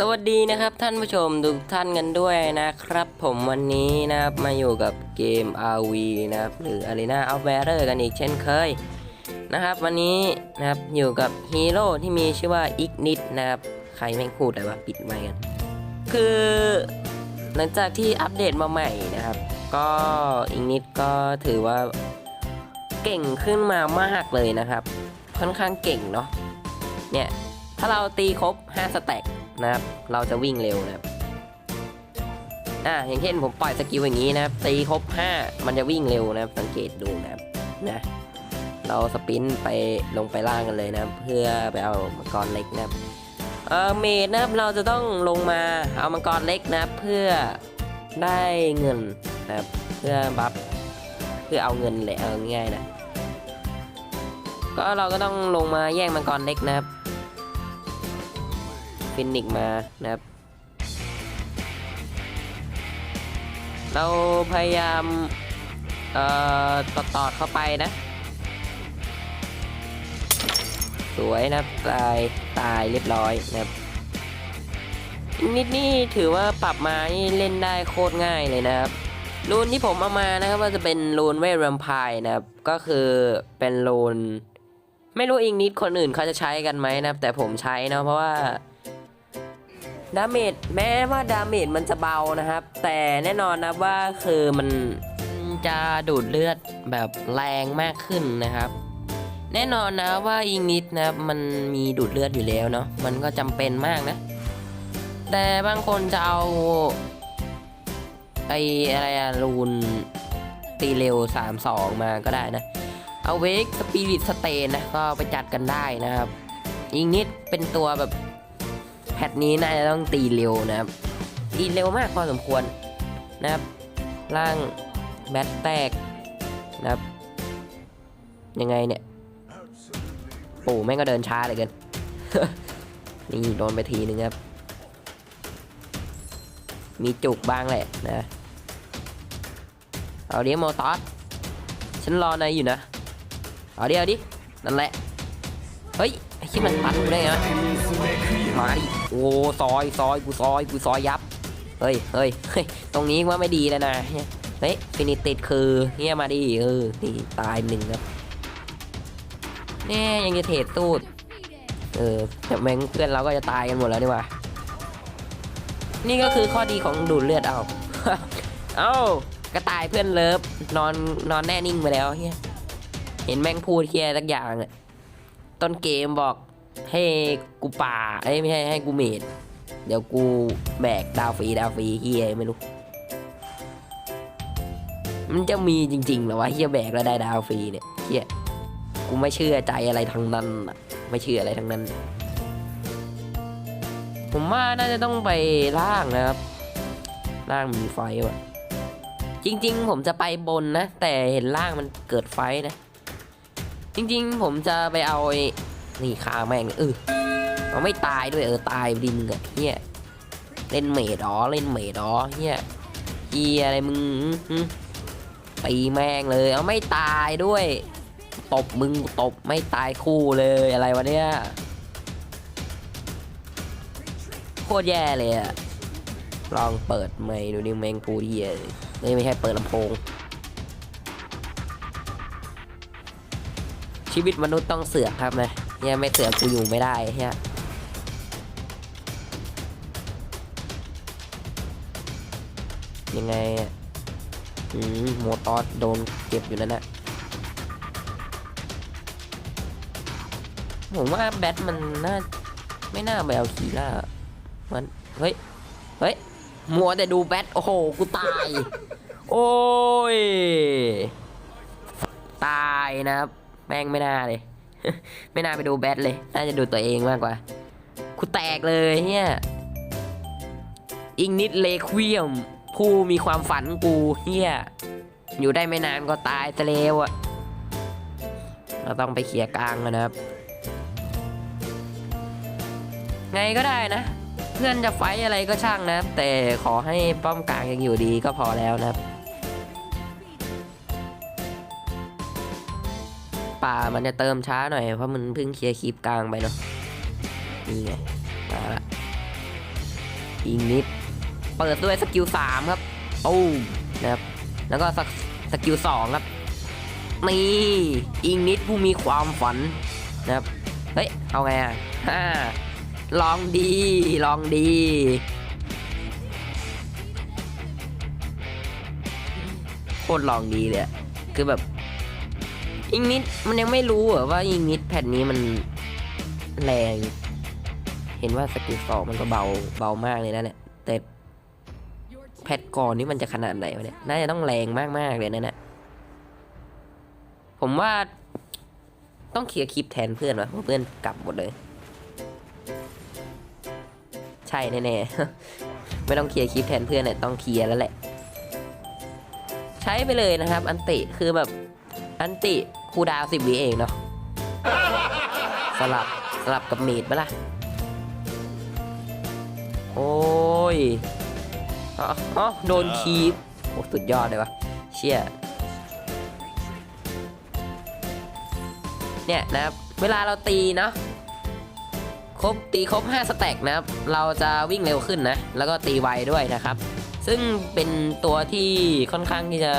สวัสดีนะครับท่านผู้ชมทุกท่านกันด้วยนะครับ ผมวันนี้นะครับมาอยู่กับเกม RV นะครับหรือ Arena of Valor กันอีกเช่นเคยนะครับ วันนี้นะครับอยู่กับฮีโร่ที่มีชื่อว่า Ignit นะครับใครแม่งพูดอะไรวะปิดไมค์กัน คือหลังจากที่อัปเดตมาใหม่นะครับ ก็ Ignit ก็ถือว่าเก่งขึ้นมามากเลยนะครับ ค่อนข้างเก่งเนาะเนี่ย ถ้าเราตีครบ 5 สแต็กนะครับ เราจะวิ่งเร็วนะครับ อ่า อย่างเช่นผมปล่อยสกิลอย่างนี้นะครับ ตีครบ 5 มันจะวิ่งเร็วนะครับ สังเกตดูนะครับ นะ เราสปินไปลงไปล่างกันเลยนะครับ เพื่อไปเอามังกรเล็กนะครับ เออเมดนะครับ เราจะต้องลงมาเอามังกรเล็กนะครับ เพื่อได้เงินนะครับ เพื่อบัฟ เพื่อเอาเงินแหละเอาง่ายนะ ก็เราก็ต้องลงมาแย่งมังกรเล็กนะครับ ฟินิกมานะครับ เราพยายามเอ่อตอดตอดเข้าไปนะ สวยนะตายตายเรียบร้อยนะครับอีกนิดนี่ถือว่าปรับมานี่เล่นได้โคตรง่ายเลยนะครับรูนที่ผมเอามานะครับว่าจะเป็นรูนเวทแวมไพร์นะครับ ก็คือเป็นรูนไม่รู้อีกนิดคนอื่นเขาจะใช้กันไหมนะครับแต่ผมใช้นะเพราะว่า ดาเมจแม้ว่าดาเมจมันจะเบานะครับ แต่แน่นอนนะว่าคือมันจะดูดเลือดแบบแรงมากขึ้นนะครับ แน่นอนนะว่าอิงนิดนะครับมันมีดูดเลือดอยู่แล้วเนาะมันก็จำเป็นมากนะ แต่บางคนจะเอาไออะไรอะรูนตีเร็ว 3-2 มาก็ได้นะ เอาเวกสปิริตสเตนนะ ก็ไปจัดกันได้นะครับ อิงนิดเป็นตัวแบบ แพทนี้น่าจะต้องตีเร็วนะครับตีเร็วมากพอสมควรนะครับร่างแบตแตกนะครับยังไงเนี่ยโอ้แม่งก็เดินช้าเลยกันนี่โดนไปทีนึงครับ มีจุกบ้างแหละนะ เอาเดิโมตอสฉันรอนายอยู่นะ เอาเดิเอาดิ นั่นแหละ เฮ้ย ไอ้ที่มันปัดกูได้ไงวะมาดิ โอ้ซอยซอยกูซอยกูซอยยับเฮ้ยเฮ้ยเฮ้ยตรงนี้ว่าไม่ดีแล้วนะเฮ้ยฟินิติดคือเฮียมาดิเออนี่ตายหนึ่งครับแน่ยังจะเทรดตูดเออแต่แม่งเพื่อนเราก็จะตายกันหมดแล้วดีกว่านี่ก็คือข้อดีของดูดเลือดเอาเอ้ากระต่ายเพื่อนเลิฟนอนนอนแน่นิ่งไปแล้วเฮียเห็นแม่งพูดเฮียสักอย่างอะต้นเกมบอก ให้กูป่าเอ้ยไม่ใช่ให้กูเมดเดี๋ยวกูแบกดาวฟรีดาวฟรีเฮียไม่รู้ มันจะมีจริงๆหรอวะเฮียแบกแล้วได้ดาวฟรีเนี่ยเฮียกูไม่เชื่อใจอะไรทั้งนั้นน่ะไม่เชื่ออะไรทั้งนั้น ผมว่าน่าจะต้องไปล่างนะครับ ล่างมีไฟว่ะ จริง ๆ ผมจะไปบนนะ แต่เห็นล่างมันเกิดไฟนะ จริง ๆ ผมจะไปเอาไอ นี่ฆ่าแม่งเออเอาไม่ตายด้วยเออตายดิมึงอะเฮียเล่นเมดอ๋อเล่นเมดอ๋อเฮียเฮียอะไรมึงหึตีแม่งเลยเอาไม่ตายด้วย ตบมึงตบไม่ตายคู่เลยอะไรวะเนี่ยโคตรแย่เลยอะลองเปิดไม่ดูนี่แมงพูดเฮียไม่ไม่ใช่เปิดลำโพง ชีวิตมนุษย์ต้องเสือกครับนะ เนี่ยไม่เสือกกูอยู่ไม่ได้เฮียยังไงอะอืมโมตอสโดนเก็บอยู่นั่นนะผมว่าแบทมันน่าไม่น่าไปเอาคีล่ามัน เฮ้ย เฮ้ย มัวแต่ดูแบท โอ้โห กูตาย โอ้ย ตายนะครับ แม่งไม่น่าเลย ไม่น่าไปดูแบทเลย น่าจะดูตัวเองมากกว่ากูแตกเลยเนี่ยอิงนิดเลควียม ผู้มีความฝันกูเฮียอยู่ได้ไม่นานก็ตายซะแล้วอะเราต้องไปเคลียกลางนะครับ ไงก็ได้นะ เพื่อนจะไฟอะไรก็ช่างนะ แต่ขอให้ป้อมกลางยังอยู่ดีก็พอแล้วนะครับ ป่ามันจะเติมช้าหน่อย เพราะมันเพิ่งเคลียร์คลิปกลางไปเนาะนี่ไงมาละอีกนิด เปิดด้วยสกิลสามครับตู้มนะครับ แล้วก็สกสกิลสองครับนี่อีกนิดผู้มีความฝันนะครับ เฮ้ย เอาไงอะฮ่าลองดี ลองดีโคตรลองดีเลยอะคือแบบ อิงนิดมันยังไม่รู้เหรอว่าอิงนิดแผ่นนี้มันแรง เห็นว่าสกิลสองมันก็เบาเบามากเลยนะเนี่ยแต่แพทก่อนนี่มันจะขนาดไหนวะเนี่ยน่าจะต้องแรงมากๆเลยนะเนี่ยผมว่าต้องเคลียร์คลิปแทนเพื่อนวะเพราะเพื่อนกลับหมดเลย ใช่แน่ๆไม่ต้องเคลียร์คลิปแทนเพื่อนเนี่ยต้องเคลียร์แล้วแหละ ใช้ไปเลยนะครับ อันติคือแบบอันติ คูดาวสิบวิเองเนาะสลับสลับกับเมดปะล่ะ โอ้ยอ๋ออ๋อโดนคีบโอ้สุดยอดเลยวะเชี่ยเนี่ยนะครับ เวลาเราตีเนาะครบตีครบ 5 สแต็กนะครับ เราจะวิ่งเร็วขึ้นนะ แล้วก็ตีไวด้วยนะครับ ซึ่งเป็นตัวที่ค่อนข้างที่จะ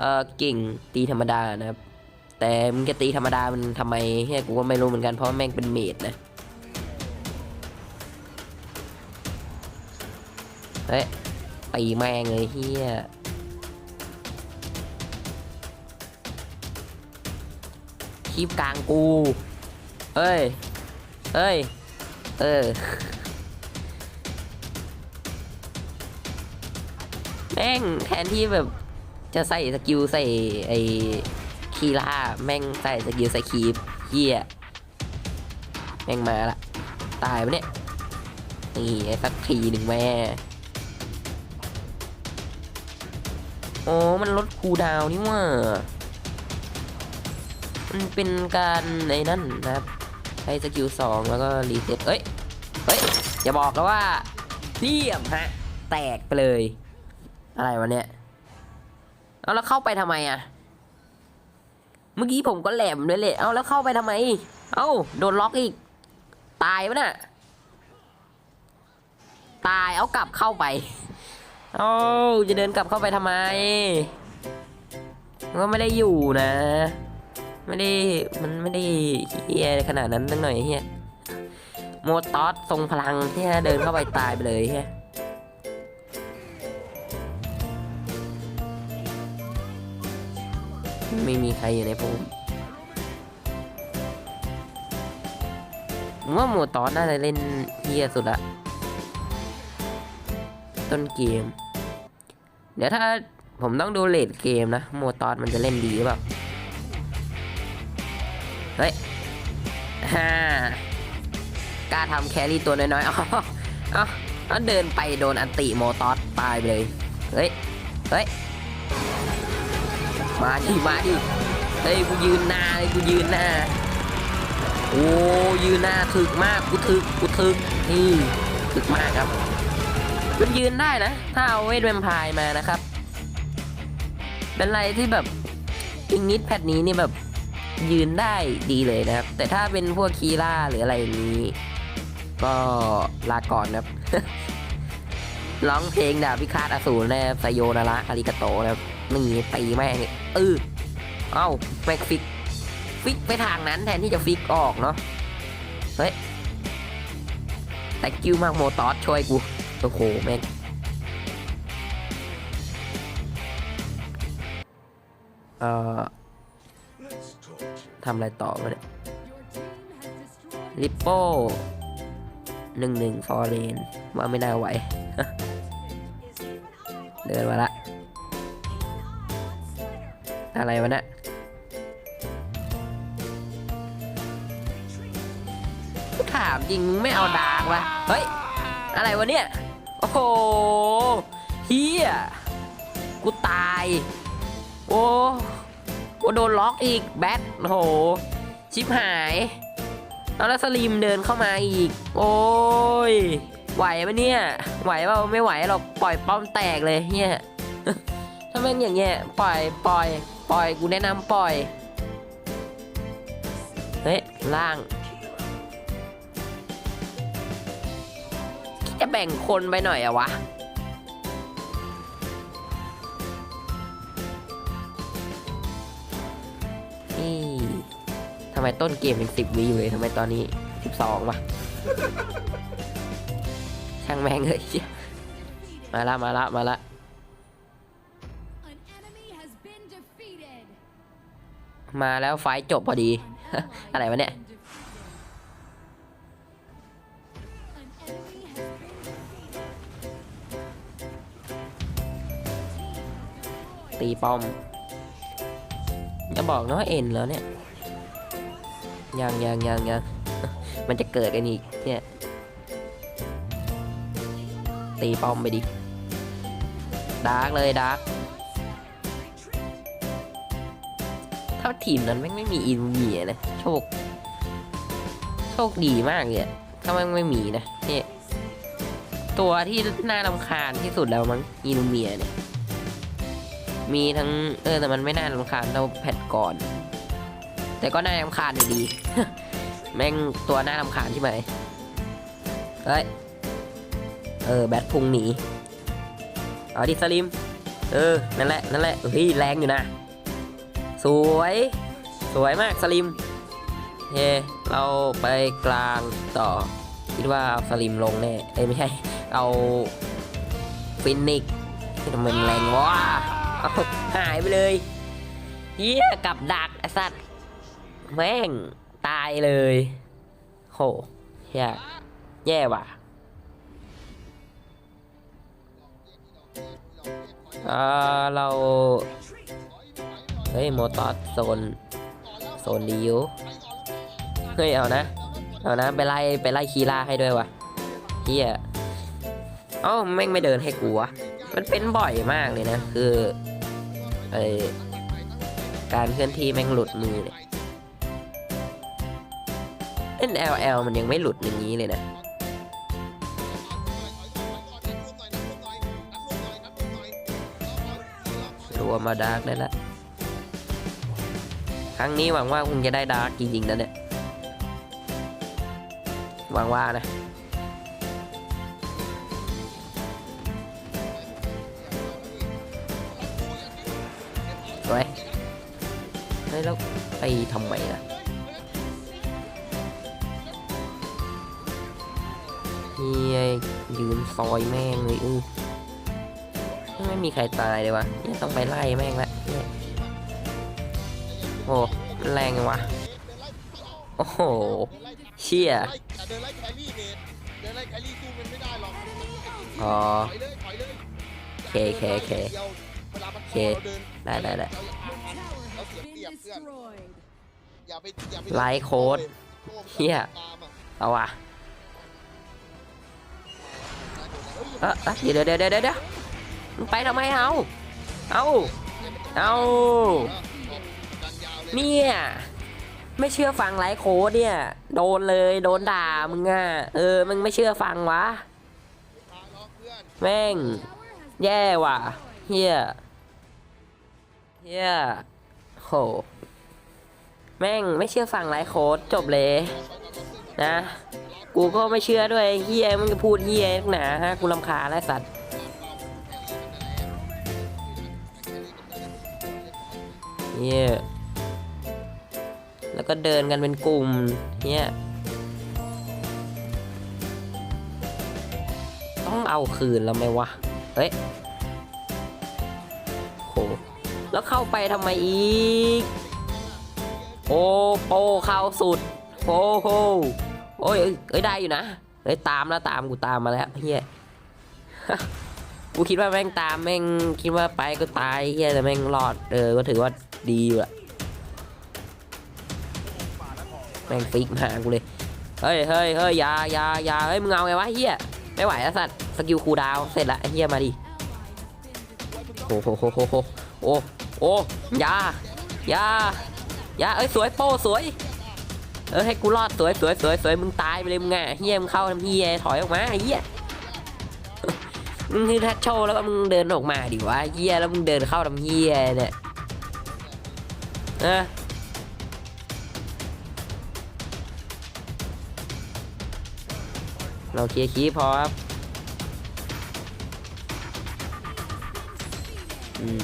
เออเก่งตีธรรมดานะครับ แต่มึงจะตีธรรมดามันทำไมเฮียกูก็ไม่รู้เหมือนกันเพราะแม่งเป็นเมดนะเฮ้ยตีแม่งเลยเฮียคลิปกลางกู เอ้ย เอ้ย เออ แม่งแทนที่แบบ จะใส่สกิลใส่ไอ้คีล่าแม่งใส่สกิลใส่คีบเฮียแม่งมาละ ตายปะเนี่ย นี่ไอ้สักทีหนึ่งแม่โอ้มันลดคูดาวนี่ว่า มันเป็นการในนั่นนะครับ ใช้สกิลสองแล้วก็รีเซ็ตเอ้ย เฮ้ย อย่าบอกนะว่าเลี่ยมฮะ แตกไปเลย อะไรวะเนี่ย เอาแล้วเข้าไปทำไมอะเมื่อกี้ผมก็แหลมด้วยเลยเอาแล้วเข้าไปทำไม เอ้าโดนล็อกอีก ตายปะน่ะ ตายเอากลับเข้าไป เอ้าจะเดินกลับเข้าไปทำไมก็ไม่ได้อยู่นะ ไม่ได้มันไม่ได้เฮียขนาดนั้นตั้งหน่อยเฮียโมตอสทรงพลังเฮียเดินเข้าไปตายไปเลยเฮีย ไม่มีใครอยู่ในผมผมว่าโมตอสน่าจะเล่นเฮียสุดละ ต้นเกม เดี๋ยวถ้าผมต้องดูเลดเกมนะ โมตอสมันจะเล่นดีหรือเปล่า เฮ้ยฮ่ากล้าทำแครี่ตัวน้อยๆเอาเอาเอาเดินไปโดนอันติโมตอสตายไปเลย เฮ้ย เฮ้ย มาดิมาดิเฮ้ยกูยืนหน้าเลยกูยืนหน้าโอ้ยืนหน้าถึกมากกูถึกกูถึกนี่ถึกมากครับมันยืนได้นะ ถ้าเอาเวทแวมพร์มานะครับ เป็นอะไรที่แบบอิงนิดแพทนี้นี่แบบยืนได้ดีเลยนะครับ แต่ถ้าเป็นพวกคีล่าหรืออะไรนี้ ก็ลาก่อนครับร้องเพลงดาบพิฆาตอสูรนะครับไซโยนาระอาริกาโตนะครับ นี่ตีแม่งเนี่ยเออเอ้าแม็กฟิก ฟิกไปทางนั้นแทนที่จะฟิกออกเนาะเฮ้ยแต่กิ้วมากโมตอสช่วยกูโอ้โหแม่งเอ่อทำอะไรต่อมาเนี่ยลิปโป้หนึ่งหนึ่งฟอร์เรนว่าไม่น่าไหว เดินมาละ อะไรวะเนี่ยถามจริงมึงไม่เอาดาร์กวะ เฮ้ย อะไรวะเนี่ย โอ้โหเฮียกูตาย โอ้กูโดนล็อกอีกแบทโอ้โห ชิบหายเอาแล้วสลีมเดินเข้ามาอีก โอ้ย ไหวปะเนี่ย ไหวเปล่าไม่ไหวหรอกปล่อยป้อมแตกเลยเนี่ยถ้าเป็นอย่างเงี้ยปล่อยปล่อย ปล่อยกูแนะนำปล่อย เฮ้ยล่างจะแบ่งคนไปหน่อยอะวะ นี่ทำไมต้นเกมเป็นสิบวิอยู่เลยทำไมตอนนี้สิบสองวะ ช่างแม่งเลยมาละมาละมาละ มาแล้วไฟจบพอดี อะไรวะเนี่ยตีป้อมจะบอกนะว่าเอ็นแล้วเนี่ย ยังยังยังยังมันจะเกิดกันอีกเนี่ย ตีป้อมไปดิ ดาร์กเลยดาร์กาทีมนั้นแม่งไม่มีอินเวียนะโชค โชคดีมากเลยถ้าม่งไม่มีนะเนี่ยตัวที่น่ารำคาญที่สุดแล้วมั้งอินเวียเนี่ย มีทั้งเออแต่มันไม่น่ารำคาญเท่าแพทก่อน แต่ก็น่ารำคาญอยู่ดี แม่งตัวน่ารำคาญใช่ไหมเฮ้ยเออแบทพุงหนีเอาดิสลิม เออ นั่นแหละ นั่นแหละเฮ้ยแรงอยู่นะ สวย สวยมากสลิมเฮเราไปกลางต่อ คิดว่าสลิมลงแน่เอ้ไม่ใช่ เอาฟินิกทำไมมันแรงวะเอาหายไปเลยเฮียกับดักไอสัตว์แม่งตายเลยโหเฮียแย่ว่ะอ่าเรา เฮ้ยโมตอสโซนโซนดีอยู่เฮ้ยเอานะเอานะไปไล่ไปไล่คีล่าให้ด้วยวะเฮียเอ้าแม่งไม่เดินให้กูวะมันเป็นบ่อยมากเลยนะ คือไอการเคลื่อนที่แม่งหลุดมือเนี่ยเล่น LL มันยังไม่หลุดอย่างนี้เลยนะรวมมาดาร์กได้ละ ครั้งนี้หวังว่าคงจะได้ดาร์กจริงๆนะเนี่ยหวังว่านะสวยเฮ้ยแล้วไปทำไมล่ะเฮียยืนซอยแม่งเลยอือไม่มีใครตายเลยวะเนี่ยต้องไปไล่แม่งละ หเชี่ยเดินไล่แครี่เดทเดินไล่แครี่สู้มันไม่ได้หรอกอ๋อถอยเลยถอยเลยเคเคเคดียวเวลามันเคเราเดินได้ได้ได้เรา Tower has been destroyed. อย่าไปอย่าไปไลฟ์โค้ดเหี้ยตามอะเอาว่ะเออเอ้ยเดี๋ยวเดี๋ยวเดี๋ยวเดี๋ยวเดี๋ยวมึงไปทำไมเอาเอาเอาดันยาวเลยเนี่ย ไม่เชื่อฟังไลฟ์โค้ดเนี่ย โดนเลยโดนด่ามึงอะเออมึงไม่เชื่อฟังวะ แม่ง แย่ว่ะเฮียเฮียโห แม่งไม่เชื่อฟังไลฟ์โค้ดจบเลย นะ กูก็ไม่เชื่อด้วยเฮียมึงจะพูดเฮียนักหนาฮะกูรำคาญแล้วสัตว์เฮีย แล้วก็เดินกันเป็นกลุ่มเฮียต้องเอาคืนแล้วไหมวะ เฮ้ยโหแล้วเข้าไปทำไมอีก โอ้โปเข้าสุดโอ้โหโอ้ยเอ้ยได้อยู่นะเอ้ยตามแล้วตามกูตามมาแล้วเฮียกูคิดว่าแม่งตามแม่งคิดว่าไปก็ตายเฮียแต่แม่งรอดเออก็ถือว่าดีอยู่อะ แม่งฟิกมากูเลย เฮ้ยเฮ้ยเฮ้ยยายายาเฮ้ยมึงเอาไงวะเฮียไม่ไหวแล้วสัตว์สกิลคูดาวเสร็จละเฮียมาดิโอ้โหโหโหโหโอ้โอ้ยายายาเอ้ยสวยโป้สวยเออให้กูรอดสวยสวยสวยสวยมึงตายไปเลยมึงอะเฮียมึงเข้าทำเฮียถอยออกมาเฮียมึงคือทัชโชว์แล้วก็มึงเดินออกมาดิวะเฮียแล้วมึงเดินเข้าทำเฮียเนี่ยเอ เราเคลียร์คีพอครับอืม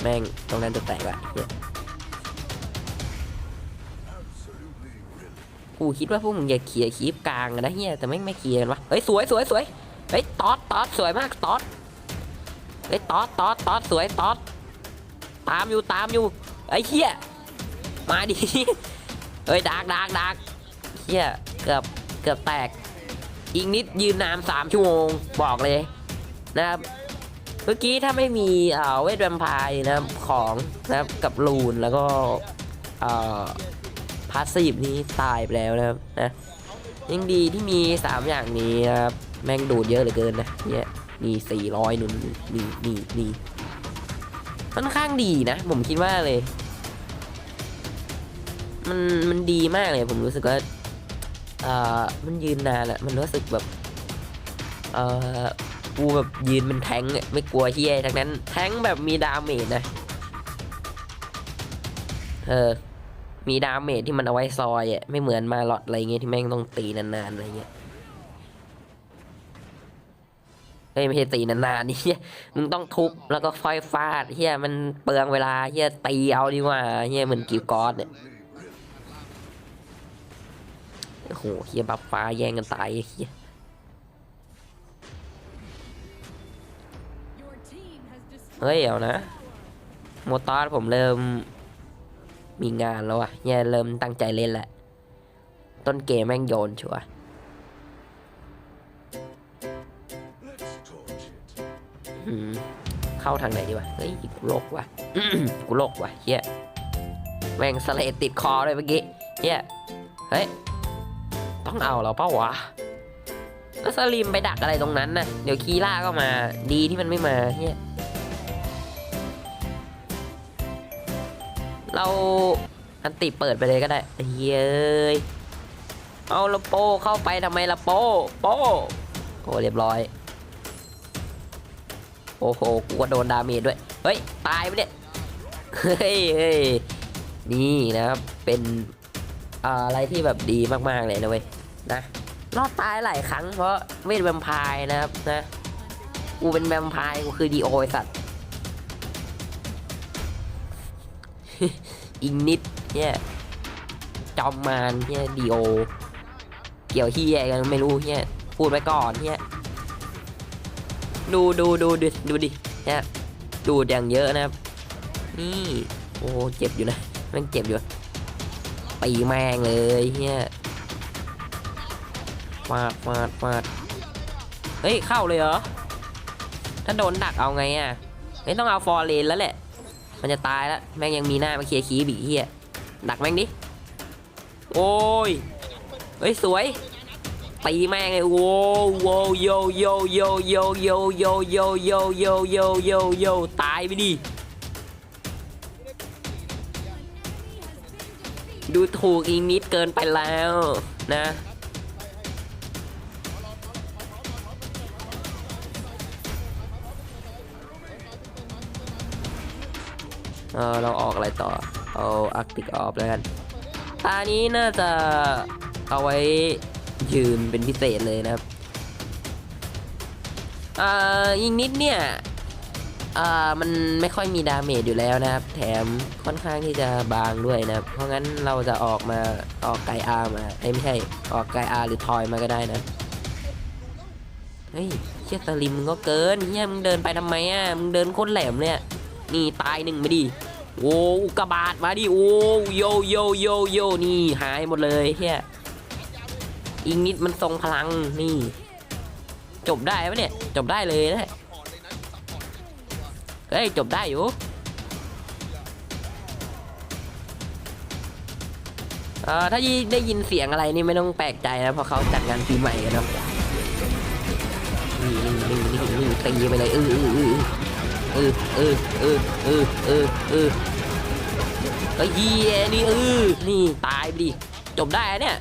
แม่งตรงนั้นจะแตกอะกูคิดว่าพวกมึงอยากเคลียร์คีปกลางนะเฮียแต่ไม่ไม่เคลียร์วะเฮ้ยสวยสวยสวยเฮ้ยตอดตอดสวยมากตอดเฮ้ยตอดตอดตอดสวยตอดตามอยู่ตามอยู่ไอ้เฮียมาดิเฮ้ยดักดักดักเฮียเกือบเกือบแตก อีกนิดยืนนานสามชั่วโมงบอกเลยนะครับ เมื่อกี้ถ้าไม่มีเอ่อเวทแวมไพร์นะครับของนะครับกับลูนแล้วก็เอ่อพาสซีฟนี้ตายไปแล้วนะครับนะยังดีที่มี 3 อย่างนี้นะครับแม่งดูดเยอะเหลือเกินนะเนี่ยมี400นุ่นนี่นี่นี่ค่อนข้างดีนะ ผมคิดว่าเลย มันมันดีมากเลยผมรู้สึกว่า มันยืนนานอะมันรู้สึกแบบเออกูแบบยืนเป็นแทงค์อะไม่กลัวเฮียทั้งนั้น แทงแบบมีดาเมจนะเออมีดาเมจที่มันเอาไว้ซอยอะไม่เหมือนมาหลอดอะไรเงี้ยที่แม่งต้องตีนานๆอะไรเงี้ยเฮ้ยไม่ใช่ตีนานๆนี่มึงต้องทุบแล้วก็ค่อยฟาดเฮียมันเปลืองเวลาเฮียตีเอาดีกว่าเฮียเหมือนกิวกอสเนี่ย โอ้โหเฮียบัฟฟ้าแย่งกันตายเฮียเฮ้ยเอานะโมตอสผมเริ่มมีงานแล้วอะเนี่ยเริ่มตั้งใจเล่นแหละ ต้นเกมแม่งโยนชัวเข้าทางไหนดีวะ เฮ้ยกูโลกว่ะกูโลกว่ะเฮียแม่งสเลดติดคอเลยเมื่อกี้เฮียเฮ้ย ต้องเอาเราเป้าวะแล้วสลิมไปดักอะไรตรงนั้นน่ะ เดี๋ยวคีล่าก็มา ดีที่มันไม่มาเฮียเราอันติเปิดไปเลยก็ได้เฮ้ยเอาละโปเข้าไปทำไมละโปโปโอ้เรียบร้อย โอ้โหกูก็โดนดาเมจด้วย เฮ้ย ตายไปเนี่ยเฮ้ยเฮ้ยนี่นะครับ เป็นอะไรที่แบบดีมาก ๆ เลยนะเว้ย นะรอดตายหลายครั้งเพราะเวทแวมไพร์นะครับนะกูเป็นแวมไพร์กูคือดีโอไอสัตว์อีกนิดเนี่ยจอมมารเนี่ยดีโอ เกี่ยวเฮียกันไม่รู้เนี่ยพูดไปก่อนเนี่ยดูดูดูดูดูดิเนี่ยดูดอย่างเยอะนะครับ นี่ โอ้เจ็บอยู่นะมันเจ็บอยู่ปีแมงเลยเนี่ย ฟาดฟาดฟาดเฮ้ย เข้าเลยเหรอ ถ้าโดนดักเอาไงอะเฮ้ยต้องเอาฟอร์เรนแล้วแหละ มันจะตายแล้ว แม่งยังมีหน้ามาเคลียร์คีบีเฮียดักแม่งดิ โอ้ย เฮ้ย สวย ตีแม่งเลยโว้โวโยโยโยโยโยโยโยโยโยโยโยโยตายไปดิดูถูกอีกนิดเกินไปแล้วนะ เออเราออกอะไรต่อ เอาอาร์กติกออฟแล้วกันตานี้น่าจะเอาไว้ยืนเป็นพิเศษเลยนะครับเอ่ออีกนิดเนี่ยเอ่อมันไม่ค่อยมีดาเมจอยู่แล้วนะครับ แถมค่อนข้างที่จะบางด้วยนะครับ เพราะงั้นเราจะออกมาออกไกอาร์มาไม่ใช่ออกไกอาร์หรือทอยมาก็ได้นะเฮ้ยเชี่ยสลิมมึงก็เกินเฮียมึงเดินไปทำไมอะมึงเดินโคตรแหลมเลยอะ นี่ตายหนึ่งม่ดีโอ้อุกบาตมาดิโอ้โยโยโยโยนี่หายหมดเลยเฮียอีกนิดมันทรงพลังนี่ จบได้ปะเนี่ย จบได้เลยนะเนะซัพพอร์ตตัวเฮ้ยจบได้อยู่เอ่อถ้าได้ยินเสียงอะไรนี่ไม่ต้องแปลกใจนะเพราะเขาจัดงานปีใหม่กันเนาะนี่นี่นี่นี่ตีไปเลยเออ ออเออเออเออเออเออเออเฮ้ยเฮียนี่เออนี่ตายไปดิ จบได้เนี่ย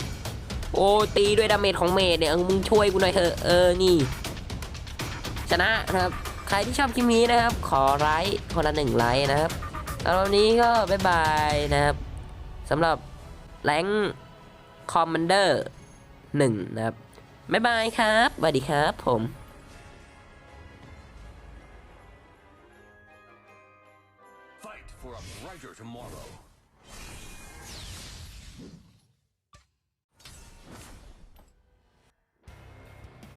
โอ้ตีด้วยดาเมจของเมดเนี่ยเออมึงช่วยกูหน่อยเถอะ เออ นี่ ชนะนะครับ ใครที่ชอบคลิปนี้นะครับ ขอไลค์คนละหนึ่งไลค์นะครับแล้ววันนี้ก็บ๊ายบายนะครับสำหรับแรงคอมมานเดอร์หนึ่งนะครับ บ๊ายบายครับสวัสดีครับผม